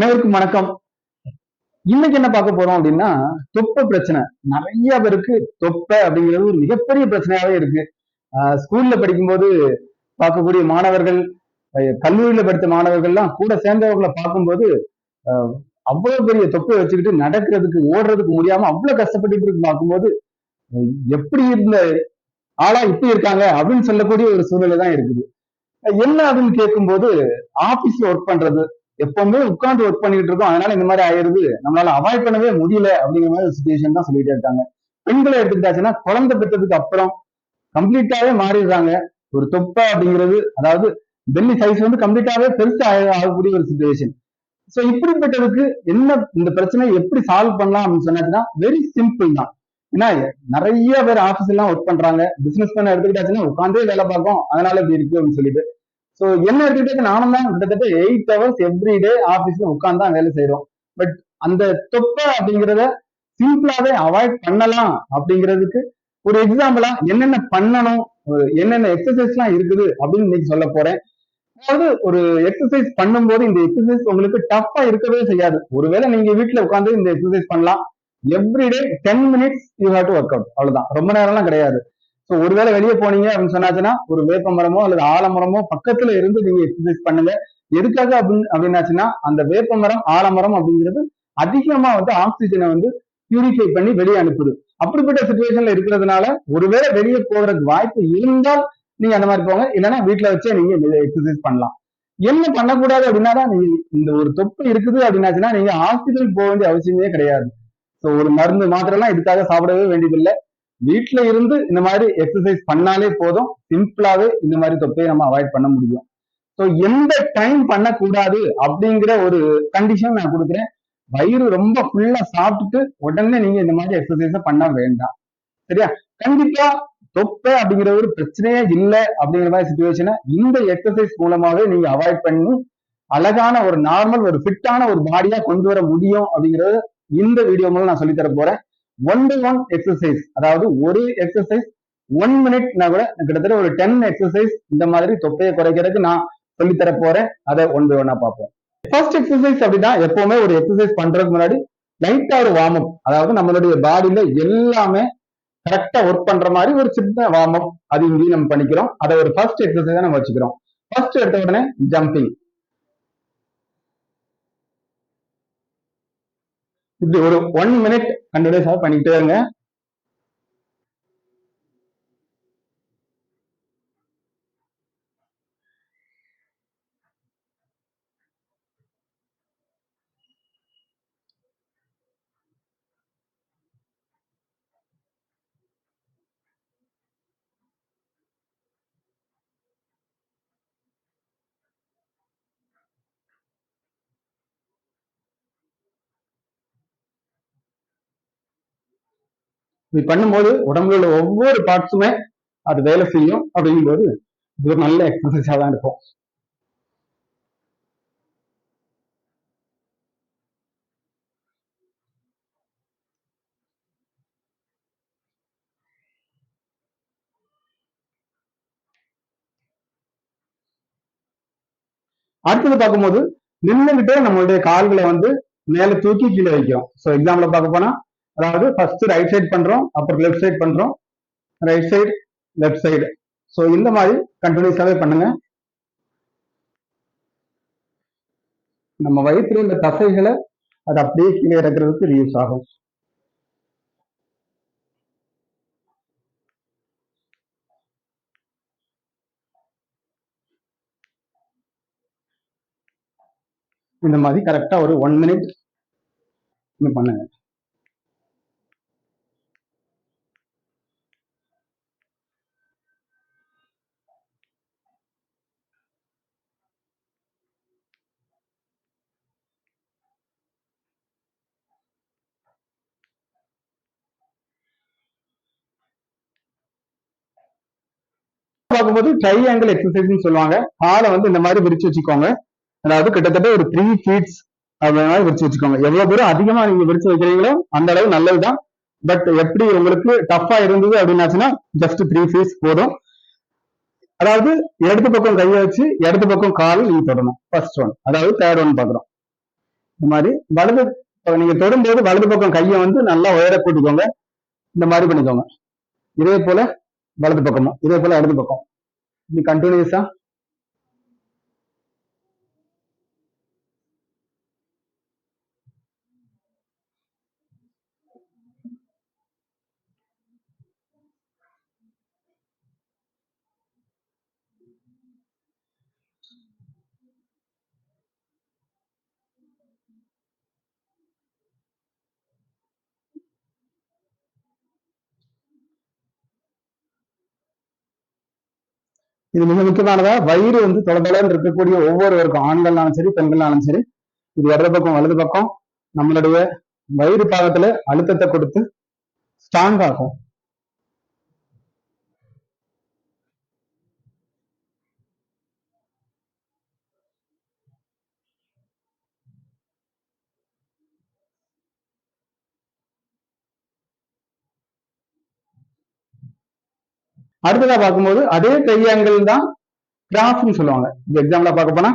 அனைவருக்கும் வணக்கம். இன்னைக்கு என்ன பார்க்க போறோம் அப்படின்னா தொப்பை பிரச்சனை. நிறைய பேருக்கு தொப்பை அப்படிங்கிறது ஒரு மிகப்பெரிய பிரச்சனையாவே இருக்கு. ஸ்கூல்ல படிக்கும்போது பார்க்கக்கூடிய மாணவர்கள் கல்லூரியில படித்த மாணவர்கள்லாம் கூட சேர்ந்தவர்களை பார்க்கும்போது அவ்வளவு பெரிய தொப்பை வச்சுக்கிட்டு நடக்கிறதுக்கு ஓடுறதுக்கு முடியாம அவ்வளவு கஷ்டப்பட்டு இருக்கு பார்க்கும்போது எப்படி இருந்த ஆளா இப்படி இருக்காங்க அப்படின்னு சொல்லக்கூடிய ஒரு சூழ்நிலை தான் இருக்குது. என்ன அப்படின்னு கேட்கும்போது ஆபீஸ்ல ஒர்க் பண்றது எப்பவுமே உட்கார்ந்து ஒர்க் பண்ணிட்டு இருக்கோம். அதனால இந்த மாதிரி ஆயிருது நம்மளால அவாய்ட் பண்ணவே முடியல அப்படிங்கிற மாதிரி சுச்சுவேஷன் தான் சொல்லிட்டே இருக்காங்க. பெண்களை எடுத்துக்கிட்டாச்சுன்னா குழந்தை பெற்றதுக்கு அப்புறம் கம்ப்ளீட்டாவே மாறிடுறாங்க. ஒரு தொப்பை அப்படிங்கிறது அதாவது பெல்லி சைஸ் வந்து கம்ப்ளீட்டாவே பெருசா ஆக- ஆகக்கூடிய ஒரு சுச்சுவேஷன் சோ இப்படிப்பட்டதுக்கு என்ன இந்த பிரச்சனையை எப்படி சால்வ் பண்ணலாம் அப்படின்னு சொன்னாச்சுன்னா வெரி சிம்பிள் தான். ஏன்னா நிறைய பேர் ஆபீஸ் எல்லாம் ஒர்க் பண்றாங்க. பிசினஸ் பண்ண எடுத்துக்கிட்டாச்சுன்னா உட்காந்தே வேலை பார்க்கும். அதனால இப்படி இருக்கு அப்படின்னு சொல்லிட்டு. ஸோ என்ன எடுத்துக்கிட்டே நானும் தான் கிட்டத்தட்ட எயிட் ஹவர்ஸ் எவ்ரி டே ஆபீஸ்ல உட்கார்ந்து தான் வேலை செய்யறோம் பட் அந்த தொப்பை அப்படிங்கிறத சிம்பிளாவே அவாய்ட் பண்ணலாம் அப்படிங்கிறதுக்கு ஒரு எக்ஸாம்பிளா என்னென்ன பண்ணணும் ஒரு என்னென்ன எக்ஸசைஸ் எல்லாம் இருக்குது அப்படின்னு இன்னைக்கு சொல்ல போறேன். அதாவது ஒரு எக்ஸசைஸ் பண்ணும்போது இந்த எக்ஸசைஸ் உங்களுக்கு டஃப்பா இருக்கவே செய்யாது. ஒருவேளை நீங்க வீட்டுல உட்கார்ந்து இந்த எக்ஸசைஸ் பண்ணலாம். Everyday ten minutes you have to work out அவ்வளவுதான். ரொம்ப நேரம்லாம் கிடையாது. ஸோ ஒருவேளை வெளியே போனீங்க அப்படின்னு சொன்னாச்சுன்னா ஒரு வேப்ப மரமோ அல்லது ஆலமரமோ பக்கத்துல இருந்து நீங்க எக்ஸசைஸ் பண்ணுங்க. எதுக்காக அப்படின்னு அப்படின்னாச்சுன்னா அந்த வேப்ப மரம் ஆலமரம் அப்படிங்கிறது அதிகமா வந்து ஆக்சிஜனை வந்து பியூரிஃபை பண்ணி வெளியே அனுப்புது. அப்படிப்பட்ட சுச்சுவேஷன்ல இருக்கிறதுனால ஒருவேளை வெளியே போகிறதுக்கு வாய்ப்பு இருந்தால் நீங்க அந்த மாதிரி போங்க. இல்லைன்னா வீட்டுல வச்சே நீங்க எக்ஸசைஸ் பண்ணலாம். என்ன பண்ணக்கூடாது அப்படின்னா தான் நீங்க இந்த ஒரு தொப்பு இருக்குது அப்படின்னாச்சுன்னா நீங்க ஹாஸ்பிட்டல் போக வேண்டிய அவசியமே கிடையாது. ஸோ ஒரு மருந்து மாத்திரைல்லாம் இதுக்காக சாப்பிடவே வேண்டியதில்லை. வீட்டுல இருந்து இந்த மாதிரி எக்ஸசைஸ் பண்ணாலே போதும். சிம்பிளாவே இந்த மாதிரி தொப்பையை நம்ம அவாய்ட் பண்ண முடியும். ஸோ எந்த டைம் பண்ணக்கூடாது அப்படிங்கிற ஒரு கண்டிஷன் நான் கொடுக்குறேன். வயிறு ரொம்ப ஃபுல்லா சாப்பிட்டுட்டு உடனே நீங்க இந்த மாதிரி எக்ஸசைஸ பண்ண வேண்டாம். சரியா? கண்டிப்பா தொப்பை அப்படிங்கிற ஒரு பிரச்சனையே இல்லை அப்படிங்கிற மாதிரி சுச்சுவேஷனை இந்த எக்ஸசைஸ் மூலமாவே நீங்க அவாய்ட் பண்ணி அழகான ஒரு நார்மல் ஒரு ஃபிட்டான ஒரு பாடியா கொண்டு வர முடியும் அப்படிங்கறது இந்த வீடியோ மூலம் நான் சொல்லித்தர போறேன். ஒன் பை ஒன் எக்ஸசைஸ் அதாவது ஒரு எக்ஸசைஸ் ஒன் மினிட்னா கூட கிட்டத்தட்ட ஒரு டென் எக்ஸசைஸ் இந்த மாதிரி தொப்பையை குறைக்கிறதுக்கு நான் சொல்லித்தர போறேன். அதை ஒன் பை ஒன்னா பார்ப்போம். ஃபர்ஸ்ட் எக்ஸசைஸ் அப்படின்னா எப்பவுமே ஒரு எக்ஸசைஸ் பண்றதுக்கு முன்னாடி லைட்டா ஒரு வார்ம் அப் அதாவது நம்மளுடைய பாடியில எல்லாமே கரெக்டா ஒர்க் பண்ற மாதிரி ஒரு சின்ன வார்ம் அப் அது இங்கேயும் நம்ம பண்ணிக்கிறோம். அதை ஒரு ஃபர்ஸ்ட் எக்ஸசைஸா நம்ம வச்சுக்கிறோம். ஃபர்ஸ்ட் எடுத்த உடனே ஜம்பிங் இப்படி ஒரு ஒன் மினிட் கண்டினியூஸாக பண்ணிக்கிட்டே இருங்க. இப்படி பண்ணும்போது உடம்புல உள்ள ஒவ்வொரு பார்ட்ஸுமே அது வேலை செய்யும் அப்படிங்கும்போது இது ஒரு நல்ல எக்ஸசைஸா தான் இருக்கும். அடுத்தது பார்க்கும்போது நின்றுகிட்டே நம்மளுடைய கால்களை வந்து மேல தூக்கி கீழே வைக்கிறோம் ஸோ எக்ஸாம்பிள் பார்க்க போனா அதாவது ஃபர்ஸ்ட் ரைட் சைடு பண்றோம் அப்புறம் லெஃப்ட் சைடு பண்றோம். Right side left side so இந்த மாதிரி கண்டினியூஸாகவே பண்ணுங்க. நம்ம வயிற்றுல இந்த தசைகளை அது அப்படியே கீழே இறக்குறதுக்கு யூஸ் ஆகும். இந்த மாதிரி கரெக்டா ஒரு ஒன் மினிட் பண்ணுங்க. பார்க்கும்போது ட்ரையாங்கிள் எக்ஸசைஸ்னு சொல்லுவாங்க. காலை வந்து இந்த மாதிரி விரிச்சு வச்சுக்கோங்க. அதாவது கிட்டத்தட்ட ஒரு த்ரீ ஃபீட்ஸ் அந்த மாதிரி விரிச்சு வச்சுக்கோங்க. எவ்வளவு தூரம் அதிகமா நீங்க விரிச்சு வைக்கிறீங்களோ அந்த அளவு நல்லதுதான். பட் எப்படி உங்களுக்கு டஃப்பா இருந்தது அப்படின்னாச்சுன்னா ஜஸ்ட் த்ரீ ஃபீட்ஸ் போதும். அதாவது இடது பக்கம் கையை வச்சு இடது பக்கம் கால் நீங்க தொடணும். ஃபர்ஸ்ட் ஒன் அதாவது தேர்ட் ஒன் பாக்குறோம் இந்த மாதிரி வலது நீங்க தொடும்போது வலது பக்கம் கையை வந்து நல்லா உயர கூட்டிக்கோங்க இந்த மாதிரி பண்ணிக்கோங்க. இதே போல வலது பக்கமும் இதே போல இடது பக்கம். இப்படி கண்டினியூஸா இது மிக முக்கியமானதா? வயிறு வந்து தொலைதலன்னு இருக்கக்கூடிய ஒவ்வொருவருக்கும் ஆண்கள்னாலும் சரி பெண்கள்னாலும் சரி இது இடது பக்கம் வலது பக்கம் நம்மளுடைய வயிறு பாகத்துல அழுத்தத்தை கொடுத்து ஸ்ட்ராங் ஆகும். அடுத்ததா பார்க்கும்போது அதே ட்ரையாங்கிள் தான் கிராஃப்னு சொல்லுவாங்க. இந்த எக்ஸாம்பிளா பார்க்க போனா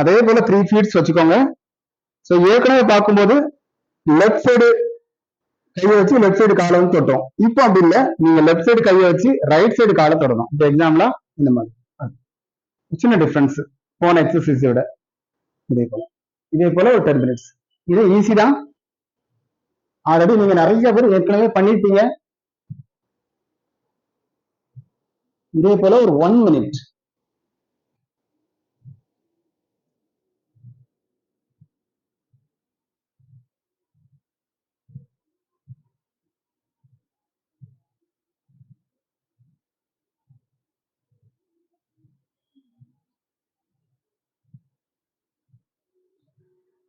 அதே போல த்ரீ ஃபீட்ஸ் வச்சுக்கோங்க. ஸோ ஏற்கனவே பார்க்கும்போது லெஃப்ட் சைடு கையை வச்சு லெஃப்ட் சைடு காலை வந்து தொட்டோம். இப்போ அப்படி இல்லை. நீங்க லெஃப்ட் சைடு கையை வச்சு ரைட் சைடு காலை தொடணும். இந்த எக்ஸாம்பிளா இந்த மாதிரி. சின்ன டிஃப்ரென்ஸ் போன எக்ஸசைஸை விட. இதே போல. இதே போல ஒரு டென் மினிட்ஸ் இது ஈஸி தான். ஆல்ரெடி நீங்க நிறைய பேர் ஏற்கனவே பண்ணிருப்பீங்க. இதே போல ஒரு ஒன் மினிட்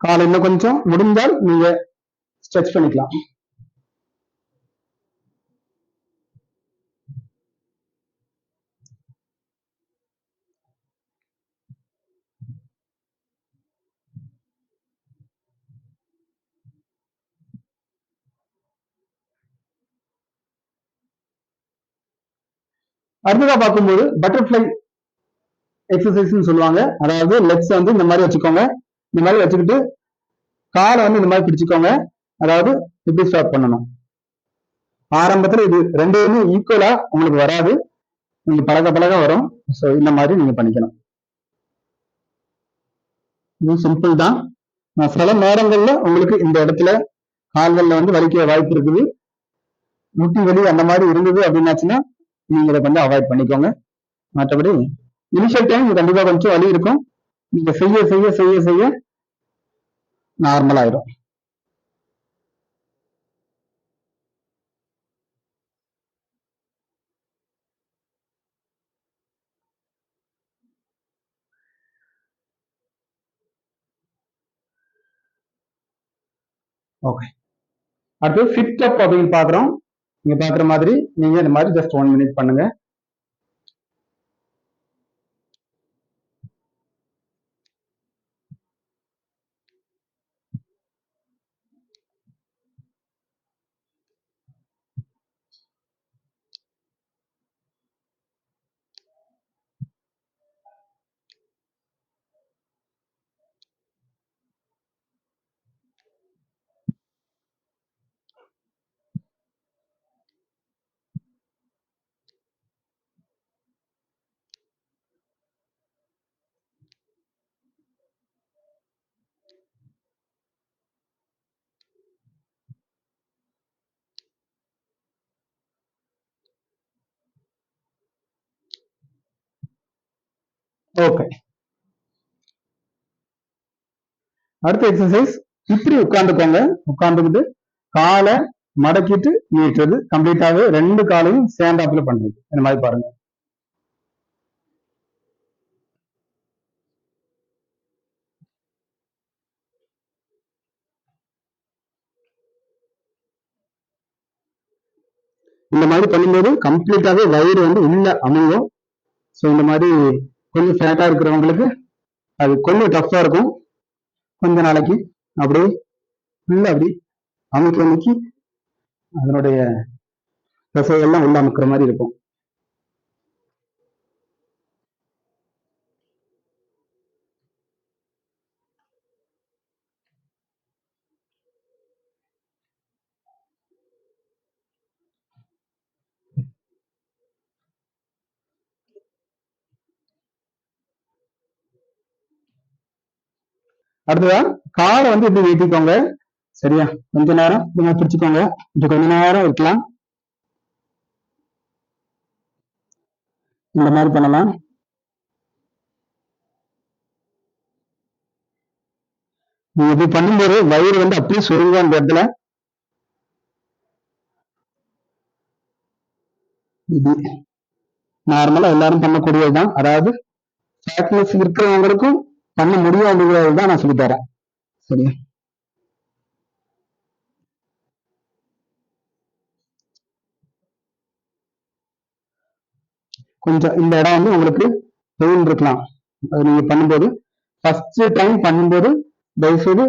காலை இன்னும் கொஞ்சம் முடிந்தால் நீங்க ஸ்ட்ரெச் பண்ணிக்கலாம். அடுத்ததா பார்க்கும்போது பட்டர்ஃப்ளை எக்ஸசைஸ் சொல்லுவாங்க. அதாவது லெக்ஸ் வந்து இந்த மாதிரி வச்சுக்கோங்க. இந்த மாதிரி வச்சுக்கிட்டு காலை வந்து இந்த மாதிரி பிடிச்சுக்கோங்க. அதாவது இப்படி ஸ்டார்ட் பண்ணணும்? ஆரம்பத்துல இது ரெண்டுமே ஈக்குவலா உங்களுக்கு வராது. நீங்க பழக பழக வரும். ஸோ இந்த மாதிரி நீங்க பண்ணிக்கணும். இது சிம்பிள் தான். நான் சில நேரங்கள்ல உங்களுக்கு இந்த இடத்துல கால்கள்ல வந்து வலிக்க வாய்ப்பு இருக்குது. முட்டி வலி அந்த மாதிரி இருந்தது அப்படின்னாச்சுன்னா நீங்க இதை கொஞ்சம் அவாய்ட் பண்ணிக்கோங்க. மற்றபடி இனிஷியல் டைம் கண்டிப்பா கொஞ்சம் வலி இருக்கும். நீங்க செய்ய செய்ய செய்ய செய்ய நார்மல் ஆயிடும் ஓகே அடுத்து ஃபிட் அப் அப்படின்னு பாக்குறோம் நீங்க பாக்குற மாதிரி நீங்க இந்த மாதிரி ஜஸ்ட் ஒன் மினிட் பண்ணுங்க. ஓகே அடுத்த எக்ஸசைஸ் இப்படி உட்கார்ந்துக்கோங்க. உட்காந்துக்கிட்டு காலை மடக்கிட்டு நீட்டுறது. கம்ப்ளீட்டாவே ரெண்டு காலையும் சேர்ந்தாப்புல பண்றது. இந்த மாதிரி பாருங்க. இந்த மாதிரி பண்ணும்போது கம்ப்ளீட்டாவே வயிறு வந்து உள்ள அமையும் ஸோ இந்த மாதிரி கொஞ்சம் ஃபேட்டா இருக்கிறவங்களுக்கு அது கொஞ்சம் டஃப்பா இருக்கும். கொஞ்ச நாளைக்கு அப்படியே ஃபுல்லா அப்படி அமுக்கி அமுக்கி அதனுடைய தசையெல்லாம் உள்ள அமுக்கிற மாதிரி இருக்கும். அடுத்ததா காலை வந்து இப்படி நீட்டிக்கோங்க சரியா? கொஞ்ச நேரம் இந்த பிடிச்சுக்கோங்க. இது கொஞ்ச நேரம் இருக்கலாம். இந்த மாதிரி பண்ணலாம். நீங்க இப்படி பண்ணும்போது வயிறு வந்து அப்படியே சுருங்கும் அந்த இடத்துல? இது நார்மலா எல்லாரும் பண்ணக்கூடியதுதான். அதாவது ஃபேட்னஸ் இருக்கிறவங்களுக்கும் பண்ண முடியாதுங்கிறது தான் நான் சொல்லித்தரேன் சரியா? கொஞ்சம் இந்த இடம் வந்து உங்களுக்கு பெயின் இருக்கலாம் அது நீங்க பண்ணும்போது ஃபர்ஸ்ட் டைம் பண்ணும்போது தயவுசெய்து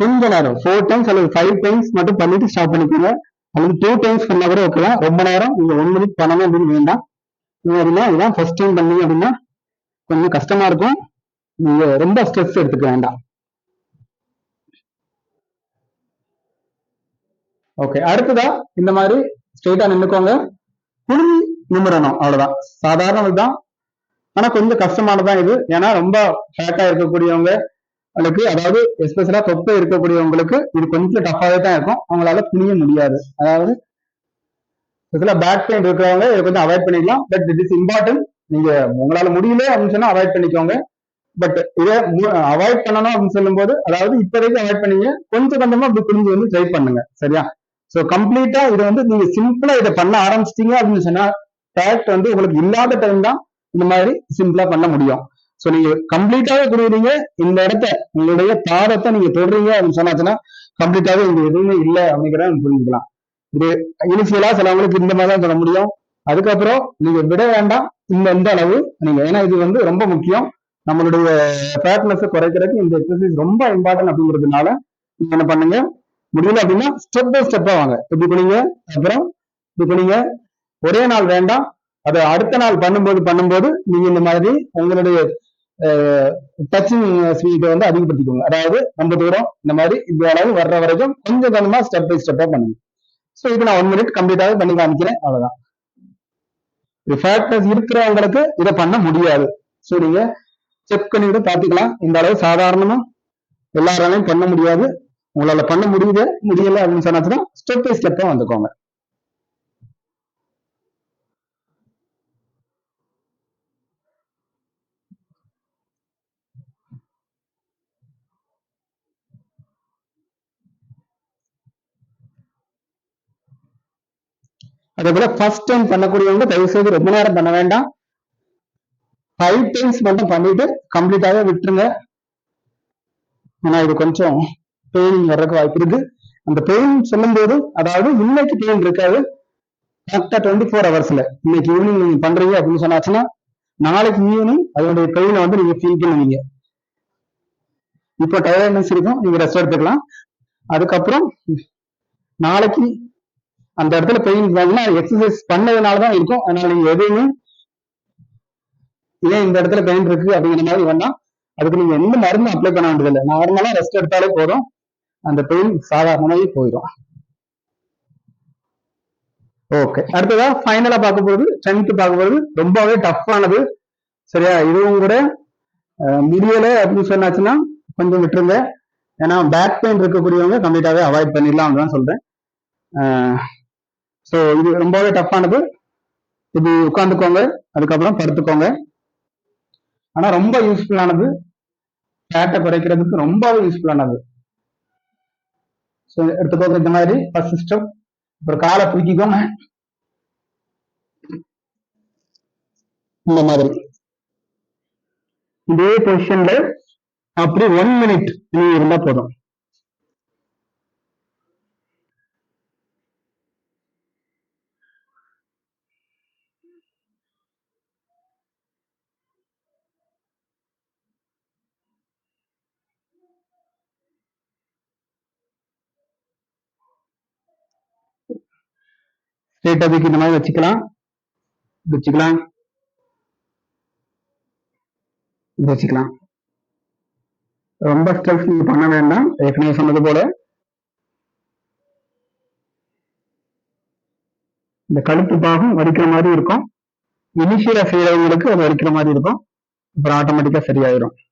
கொஞ்ச நேரம் ஃபோர் டைம்ஸ் அல்லது ஃபைவ் டைம்ஸ் மட்டும் பண்ணிட்டு ஸ்டாப் பண்ணிக்கோங்க. அல்லது டூ டைம்ஸ் பண்ணா கூட ஓகேலாம் ரொம்ப நேரம் நீங்க ஒன் மினிட் பண்ணணும் அப்படின்னு வேண்டாம். அப்படின்னா ஃபர்ஸ்ட் டைம் பண்ணீங்க அப்படின்னா கொஞ்சம் கஷ்டமா இருக்கும். நீங்க ரொம்ப ஸ்ட்ரெஸ் எடுத்துக்க வேண்டாம். ஓகே அடுத்ததா இந்த மாதிரி ஸ்ட்ரெயிட்டா நின்னுக்கோங்க. குனிஞ்சு நிமிரணும் அவ்வளவுதான். சாதாரண தான். ஆனா கொஞ்சம் கஷ்டமானதான் இது. ஏன்னா ரொம்ப ஃபேட்டா இருக்கக்கூடியவங்க அதுக்கு அதாவது எஸ்பெஷலா தொப்பை இருக்கக்கூடியவங்களுக்கு இது கொஞ்சம் டஃபாவே தான் இருக்கும். அவங்களால குனிய முடியாது. அதாவது இதுல பேக் பெயின் இருக்கிறவங்க இதை கொஞ்சம் அவாய்ட் பண்ணிக்கலாம். பட் இட் இஸ் இம்பார்ட்டன்ட் நீங்க உங்களால முடியல அப்படின்னு சொன்னா அவாய்ட் பண்ணிக்கோங்க. பட் இதை அவாய்ட் பண்ணணும் அப்படின்னு சொல்லும்போது அதாவது இப்போதைக்கு அவாய்ட் பண்ணீங்க கொஞ்சம் கொஞ்சமா அப்படி புரிஞ்சு வந்து ட்ரை பண்ணுங்க. சரியா? சோ கம்ப்ளீட்டா இதை வந்து நீங்க சிம்பிளா இதை பண்ண ஆரம்பிச்சிட்டீங்க அப்படின்னு சொன்னா டேரக்ட் வந்து உங்களுக்கு இல்லாத டைம் தான் இந்த மாதிரி சிம்பிளா பண்ண முடியும். சோ நீங்க கம்ப்ளீட்டாவே குடிக்கிறீங்க இந்த இடத்த உங்களுடைய பாதத்தை நீங்க தொடுறீங்க அப்படின்னு சொன்னாச்சுன்னா கம்ப்ளீட்டாவே இங்க எதுவுமே இல்லை அப்படிங்கிறத புரிஞ்சுக்கலாம். இது இனிஷியலா சிலவங்களுக்கு இந்த மாதிரி தான் சொல்ல முடியும். அதுக்கப்புறம் நீங்க விட வேண்டாம் இந்த இந்த அளவு நீங்க ஏன்னா இது வந்து ரொம்ப முக்கியம். நம்மளுடைய ஃபேட்னஸ் குறைக்கிறதுக்கு இந்த எக்ஸசைஸ் ரொம்ப இம்பார்ட்டன்ட் அப்படிங்கிறதுனால நீங்க என்ன பண்ணுங்க? முடியல அப்படின்னா ஸ்டெப் பை ஸ்டெப்பா வாங்க. இப்படி பண்ணீங்க? அப்புறம் இப்படி பண்ணீங்க. ஒரே நாள் வேண்டாம். அதை அடுத்த நாள் பண்ணும்போது பண்ணும்போது நீங்க இந்த மாதிரி உங்களுடைய டச்சிங் ஸ்பீடை வந்து அதிகப்படுத்திக்கோங்க. அதாவது ரொம்ப தூரம் இந்த மாதிரி இந்த அளவு வர்ற வரைக்கும் கொஞ்சம் கொஞ்சமா ஸ்டெப் பை ஸ்டெப்பா பண்ணுங்க. ஸோ இது நான் ஒன் மினிட் கம்ப்ளீட்டாவே பண்ணி காமிக்கிறேன். அவ்வளவுதான். ஃபேக்டர்ஸ் இருக்கிறவங்களுக்கு இதை பண்ண முடியாது. ஸோ நீங்க செக் பண்ணிட்டு பார்த்துக்கலாம். இந்த அளவு சாதாரணமா எல்லாராலையும் பண்ண முடியாது. உங்களால பண்ண முடியுது முடியல அப்படின்னு சொன்னாச்சுன்னா ஸ்டெப் பை ஸ்டெப்பா வந்துக்கோங்க. அதே போல ஃபர்ஸ்ட் டைம் பண்ணக்கூடியவங்க தயவு செய்து ரொம்ப நேரம் பண்ண வேண்டாம். ஃபைவ் டைம்ஸ் மட்டும் பண்ணிட்டு கம்ப்ளீட்டாவே விட்டுருங்க. ஏன்னா இது கொஞ்சம் பெயின் வர்றதுக்கு வாய்ப்பு இருக்கு. அந்த பெயின் சொல்லும்போது அதாவது இன்னைக்கு பெயின் இருக்காது. கரெக்டா டுவெண்ட்டி ஃபோர் ஹவர்ஸ்ல இன்னைக்கு ஈவினிங் நீங்க பண்றீங்க அப்படின்னு சொன்னாச்சுன்னா நாளைக்கு ஈவினிங் அதனுடைய பெயினை வந்து நீங்க ஃபீல் பண்ணுவீங்க. இப்போ டயர்ட்னஸ் இருக்கும். நீங்க ரெஸ்ட் எடுத்துக்கலாம். அதுக்கப்புறம் நாளைக்கு அந்த இடத்துல பெயின் இருந்தாங்கன்னா எக்ஸசைஸ் பண்ணதுனால தான் இருக்கும். அதனால நீங்க எதையுமே ஏன் இந்த இடத்துல பெயின் இருக்கு அப்படிங்கிற மாதிரி வேணா அதுக்கு நீங்க எந்த மருந்து அப்ளை பண்ண வேண்டியதில்லை. நார்மலா ரெஸ்ட் எடுத்தாலே போதும். அந்த பெயின் சாதாரணமாகவே போயிடும். ஓகே அடுத்ததா ஃபைனலா பார்க்க போறது டென்த் பார்க்க போறது ரொம்பவே டஃப்பானது ஆனது. சரியா? இதுவும் கூட முடியலை முடியல அப்படின்னு சொன்னாச்சுன்னா கொஞ்சம் விட்டுருங்க. ஏன்னா பேக் பெயின் இருக்கக்கூடியவங்க கம்ப்ளீட்டாவே அவாய்ட் பண்ணிடலாம் அப்படின்னு தான் சொல்றேன். ஸோ இது ரொம்பவே டஃப்பானது இது உட்காந்துக்கோங்க அதுக்கப்புறம் படுத்துக்கோங்க. ஆனா ரொம்ப யூஸ்ஃபுல்லானது ஃபேட்டை குறைக்கிறதுக்கு ரொம்பவே யூஸ்ஃபுல்லானது ஸோ எடுத்துக்கோங்க இந்த மாதிரி ஃபர்ஸ்ட் ஸ்டெப் அப்புறம் காலை தூக்கிக்கோங்க. இந்த மாதிரி. இதே பொசிஷன்ல அப்படி ஒன் மினிட் நீங்க இருந்தா போதும். ஸ்ட்ரெயிட் இந்த மாதிரி வச்சுக்கலாம். வச்சுக்கலாம். வச்சுக்கலாம். ரொம்ப ஸ்டெப்ஸ் நீங்க பண்ண வேண்டாம். ஏற்கனவே சொன்னது போல. இந்த கழுத்து பாகம் வடிக்கிற மாதிரி இருக்கும். இனிஷியலா செய்யறவங்களுக்கு அது வடிக்கிற மாதிரி இருக்கும். அப்புறம் ஆட்டோமேட்டிக்கா சரியாயிரும்.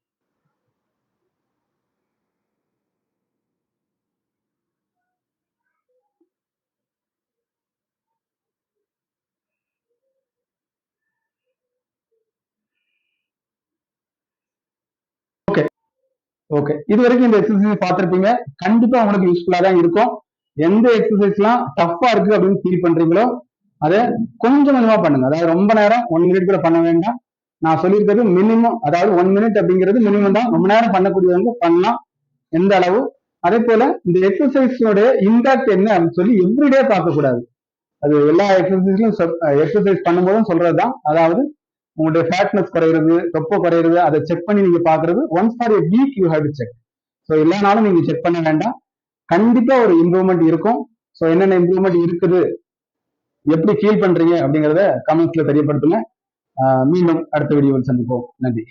ஓகே இது வரைக்கும் இந்த எக்ஸசைஸ் பார்த்துருப்பீங்க. கண்டிப்பா உங்களுக்கு யூஸ்ஃபுல்லா தான் இருக்கும். எந்த எக்ஸசைஸ்லாம் டஃப்பா இருக்கு அப்படின்னு ஃபீல் பண்றீங்களோ அதை கொஞ்சம் கொஞ்சமா பண்ணுங்க. அதாவது ரொம்ப நேரம் ஒன் மினிட் கூட பண்ண வேண்டாம். நான் சொல்லியிருக்கிறது மினிமம் அதாவது ஒன் மினிட் அப்படிங்கிறது மினிமம் தான். ரொம்ப நேரம் பண்ணக்கூடியவங்க பண்ணலாம். எந்த அளவு? அதே போல இந்த எக்ஸசைஸோட இம்பாக்ட் என்ன அப்படின்னு சொல்லி எவ்ரிடே பார்க்கக்கூடாது. அது எல்லா எக்ஸசைஸ்லயும் எக்ஸசைஸ் பண்ணும்போதும் சொல்றதுதான். அதாவது உங்களுடைய ஃபேட்னஸ் குறையிறது தொப்பை குறையிறது அதை செக் பண்ணி நீங்க பாக்குறது once for a week you have to check so இல்லைனாலும் நீங்க செக் பண்ண வேண்டாம். கண்டிப்பா ஒரு இம்ப்ரூவ்மெண்ட் இருக்கும். ஸோ என்னென்ன இம்ப்ரூவ்மெண்ட் இருக்குது? எப்படி ஃபீல் பண்றீங்க அப்படிங்கறத கமெண்ட்ஸ்ல தெரியப்படுத்துங்க. மீண்டும் அடுத்த வீடியோவில் சந்திப்போம். நன்றி.